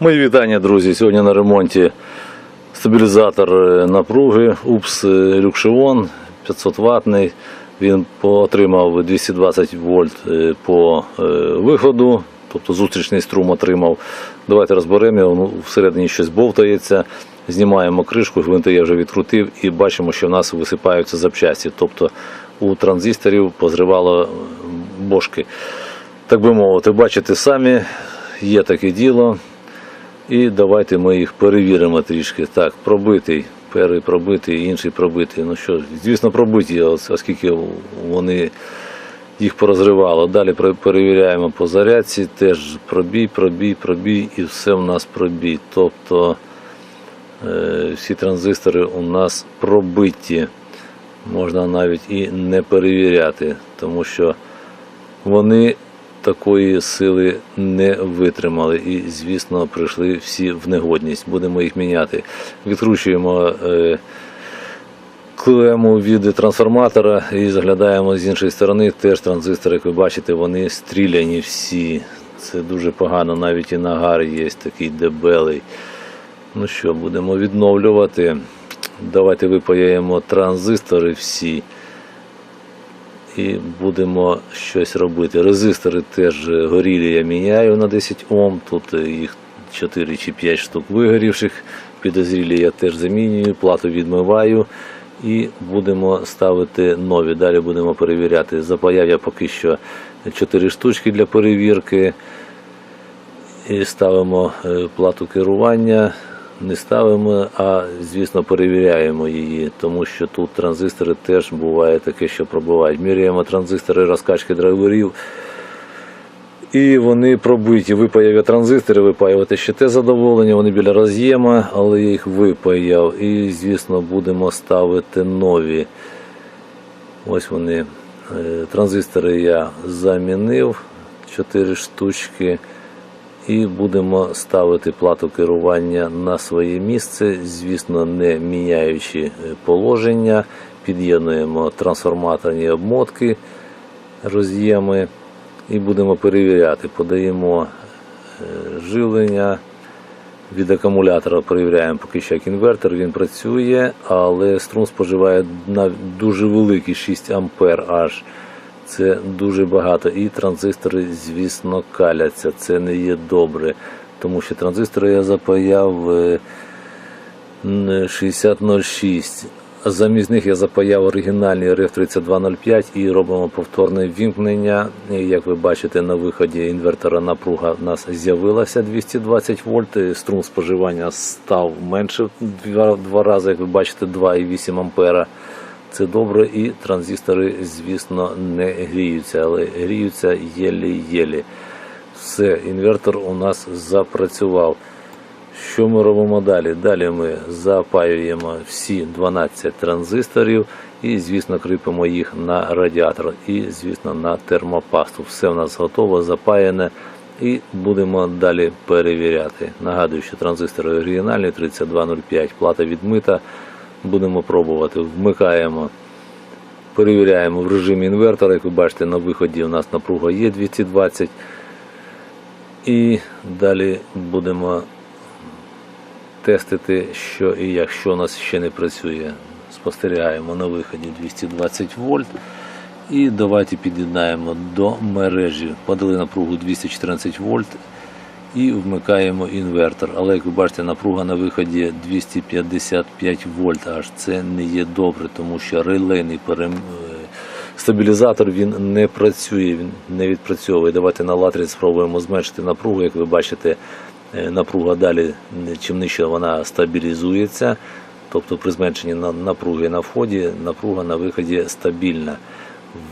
Мої вітання, друзі. Сьогодні на ремонті стабілізатор е, напруги УПС е, Люкшеон 500 ватний. Він отримав 220 вольт е, по виходу, тобто зустрічний струм отримав. Давайте розберемо його. Ну, всередині щось бовтається. Знімаємо кришку, гвинти я вже відкрутив і бачимо, що в нас висипаються запчасті. Тобто у транзисторів позривало бошки. Так би мовити, бачите самі, є таке діло. І давайте ми їх перевіримо трішки. Так, пробитий, перший пробитий, інший пробитий. Ну що, звісно, пробиті, оскільки вони їх порозривало. Далі перевіряємо по зарядці, теж пробій, пробій, пробій, і все в нас пробій. Тобто е, всі транзистори у нас пробиті. Можна навіть і не перевіряти, тому що вони такої сили не витримали і, звісно, прийшли всі в негодність. Будемо їх міняти. Відкручуємо е, клему від трансформатора і заглядаємо з іншої сторони. Теж транзистори, як ви бачите, вони стріляні всі. Це дуже погано, навіть і нагар є такий дебелий. Ну що, будемо відновлювати. Давайте випаяємо транзистори всі і будемо щось робити. Резистори теж горілі я міняю на 10 Ом. Тут їх 4 чи 5 штук вигорівших. Підозрілі я теж замінюю, плату відмиваю і будемо ставити нові. Далі будемо перевіряти. Запаяв я поки що 4 штучки для перевірки. І ставимо е, плату керування, не ставимо, а звісно перевіряємо її, тому що тут транзистори теж буває таке, що пробувають. Міряємо транзистори розкачки драйверів. І вони пробиті. Випаяв транзистори, випаювати ще те задоволення, вони біля роз'єма, але я їх випаяв. І, звісно, будемо ставити нові. Ось вони. Е, Транзистори я замінив 4 штучки. І будемо ставити плату керування на своє місце, звісно, не міняючи е, положення. Під'єднуємо трансформаторні обмотки, роз'єми і будемо перевіряти. Подаємо е, живлення. Від акумулятора перевіряємо поки що інвертор, він працює, але струм споживає на дуже великий 6 ампер аж. Це дуже багато. І транзистори, звісно, каляться. Це не є добре. Тому що транзистори я запаяв е, 6006. Замість них я запаяв оригінальний RF3205 і робимо повторне вімкнення. Як ви бачите, на виході інвертора напруга в нас з'явилася 220 вольт. Струм споживання став менше в два рази, як ви бачите, 2,8 ампера. Це добре, і транзистори, звісно, не гріються, але гріються єлі-єлі. Все, інвертор у нас запрацював. Що ми робимо далі? Далі ми запаюємо всі 12 транзисторів і, звісно, кріпимо їх на радіатор і, звісно, на термопасту. Все у нас готово, запаяне. І будемо далі перевіряти. Нагадую, що транзистори оригінальні 3205, плата відмита. Будемо пробувати. Вмикаємо, перевіряємо в режимі інвертора. Як ви бачите, на виході у нас напруга є 220. І далі будемо тестити, що і як, що у нас ще не працює. Спостерігаємо на виході 220 вольт. І давайте під'єднаємо до мережі. Подали напругу 214 вольт і вмикаємо інвертор. Але як ви бачите, напруга на виході 255 вольт. Аж це не є добре, тому що релейний перем... е, стабілізатор він не працює, він не відпрацьовує. Давайте на латрі спробуємо зменшити напругу. Як ви бачите, е, напруга далі, е, чим нижче вона стабілізується. Тобто при зменшенні напруги на вході, напруга на виході стабільна.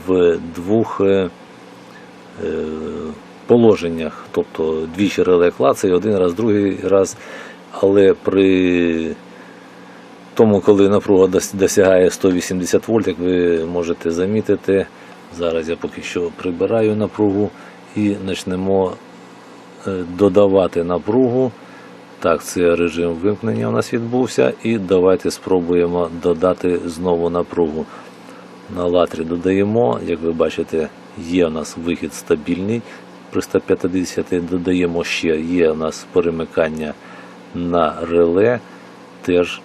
В двох положеннях, тобто двічі реле клацає, один раз, другий раз, але при тому, коли напруга досягає 180 вольт, як ви можете замітити, зараз я поки що прибираю напругу і почнемо е, додавати напругу. Так, це режим вимкнення у нас відбувся. І давайте спробуємо додати знову напругу. На латрі додаємо, як ви бачите, є у нас вихід стабільний. При 150 додаємо ще, є у нас перемикання на реле, теж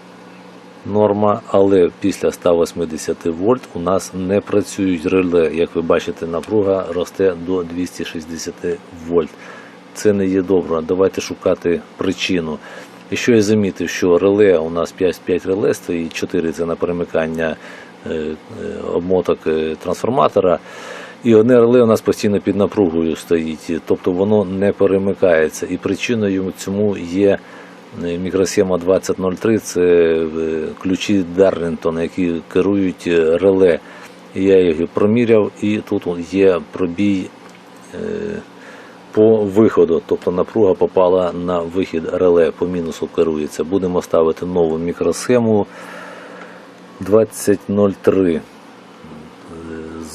норма, але після 180 вольт у нас не працюють реле. Як ви бачите, напруга росте до 260 вольт. Це не є добре. Давайте шукати причину. І що я замітив, що реле у нас 5, 5 реле стоїть, 4 це на перемикання е, е, обмоток е, трансформатора. І одне реле у нас постійно під напругою стоїть, тобто воно не перемикається. І причиною цьому є е, мікросхема 2003, це е, ключі Дарлінтон, які керують е, реле. Я їх проміряв, і тут є пробій по виходу, тобто напруга попала на вихід реле, по мінусу керується. Будемо ставити нову мікросхему 2003.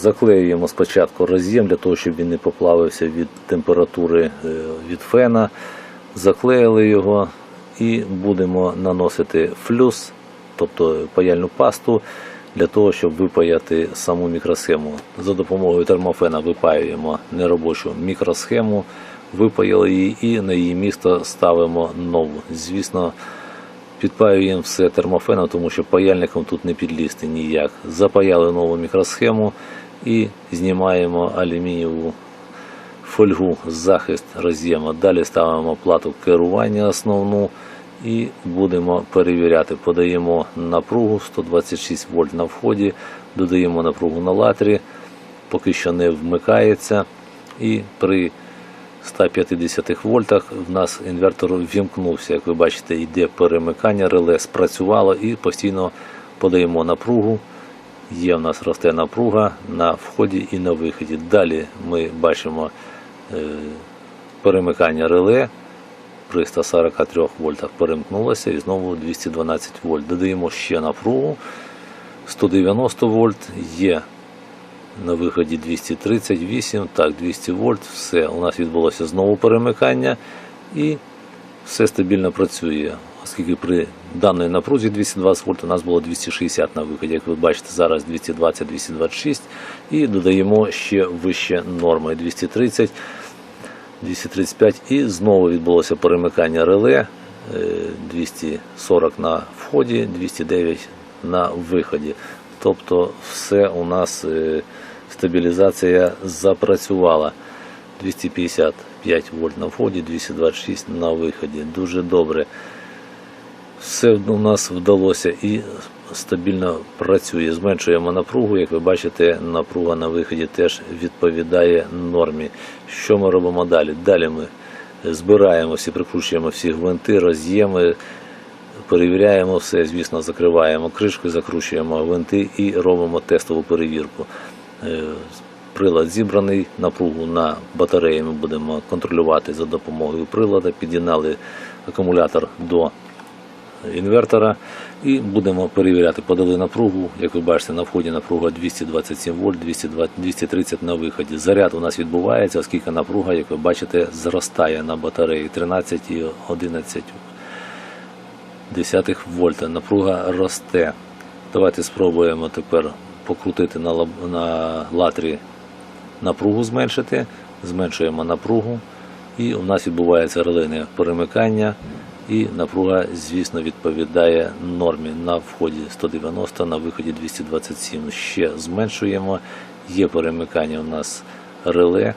Заклеюємо спочатку роз'єм для того, щоб він не поплавився від температури е, від фена. Заклеїли його і будемо наносити флюс, тобто паяльну пасту, для того, щоб випаяти саму мікросхему. За допомогою термофена випаюємо неробочу мікросхему, випаяли її і на її місто ставимо нову. Звісно, Підпаюємо все термофеном, тому що паяльником тут не підлізти ніяк. Запаяли нову мікросхему і знімаємо алюмінієву фольгу захист роз'єму. Далі ставимо плату керування основну і будемо перевіряти. Подаємо напругу 126 вольт на вході, додаємо напругу на латрі, поки що не вмикається. І при 150 вольтах в нас інвертор вімкнувся. Як ви бачите, йде перемикання, реле спрацювало і постійно подаємо напругу. Є в нас росте напруга на вході і на виході. Далі ми бачимо е, перемикання реле. При 143 вольтах перемкнулося і знову 212 вольт. Додаємо ще напругу. 190 вольт є на виході 238, так, 200 вольт, все. У нас відбулося знову перемикання і все стабільно працює. Оскільки при даній напрузі 220 вольт у нас було 260 на виході. Як ви бачите, зараз 220-226 і додаємо ще вище норми 230, 235 і знову відбулося перемикання реле е, 240 на вході, 209 на виході. Тобто все у нас е, стабілізація запрацювала. 255 вольт на вході, 226 на виході. Дуже добре. Все у нас вдалося і стабільно працює. Зменшуємо напругу. Як ви бачите, напруга на виході теж відповідає нормі. Що ми робимо далі? Далі ми збираємо всі, прикручуємо всі гвинти, роз'єми, перевіряємо все, звісно, закриваємо кришку, закручуємо гвинти і робимо тестову перевірку. Е, Прилад зібраний, напругу на батареї ми будемо контролювати за допомогою прилада. Під'єднали акумулятор до інвертора і будемо перевіряти. Подали напругу. Як ви бачите, на вході напруга 227 вольт, 230 на виході. Заряд у нас відбувається, оскільки напруга, як ви бачите, зростає на батареї 13,11 десятих вольта. Напруга росте. Давайте спробуємо тепер покрутити на, на латрі напругу зменшити. Зменшуємо напругу. І у нас відбувається релейне перемикання. І напруга, звісно, відповідає нормі на вході 190, на виході 227. Ще зменшуємо. Є перемикання у нас реле.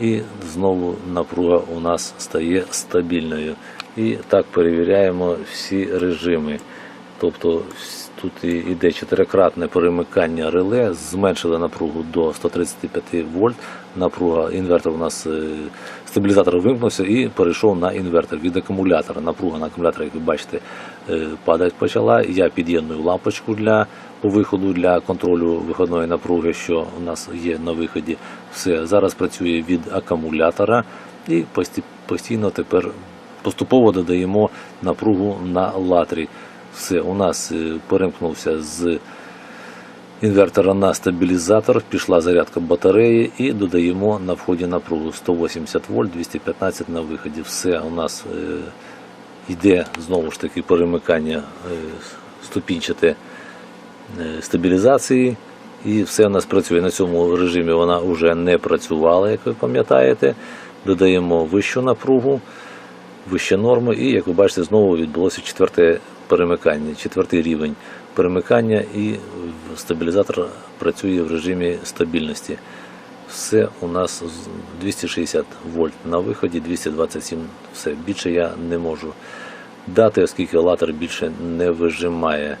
І знову напруга у нас стає стабільною. І так перевіряємо всі режими. Тобто тут іде чотирикратне перемикання реле, зменшили напругу до 135 вольт. Напруга інвертор у нас е, стабілізатор вимкнувся і перейшов на інвертор від акумулятора. Напруга на акумуляторі, як ви бачите, е, падати почала. Я під'єдную лампочку для по виходу для контролю виходної напруги, що у нас є на виході. Все зараз працює від акумулятора і постійно тепер поступово додаємо напругу на латрі. Все, у нас е, перемкнувся з інвертора на стабілізатор, пішла зарядка батареї і додаємо на вході напругу 180 вольт, 215 на виході. Все у нас е, йде знову ж таки перемикання е, ступінчате стабілізації. І все у нас працює. На цьому режимі вона вже не працювала, як ви пам'ятаєте. Додаємо вищу напругу, вищі норми, і як ви бачите, знову відбулося четверте перемикання, четвертий рівень перемикання, і стабілізатор працює в режимі стабільності. Все у нас 260 вольт на виході, 227. Все більше я не можу дати, оскільки латер більше не вижимає.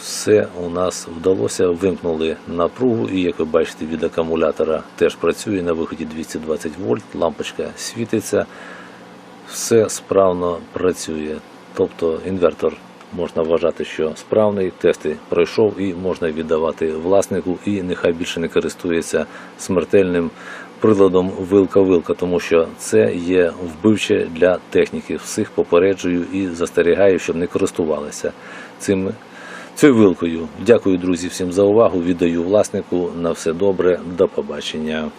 Все у нас вдалося, вимкнули напругу, і як ви бачите, від акумулятора теж працює на виході 220 вольт, лампочка світиться, все справно працює. Тобто інвертор можна вважати, що справний, тести пройшов і можна віддавати власнику, і нехай більше не користується смертельним приладом вилка-вилка, тому що це є вбивче для техніки. Всіх попереджую і застерігаю, щоб не користувалися цим. Цією вилкою. Дякую, друзі, всім за увагу. Віддаю власнику. На все добре. До побачення.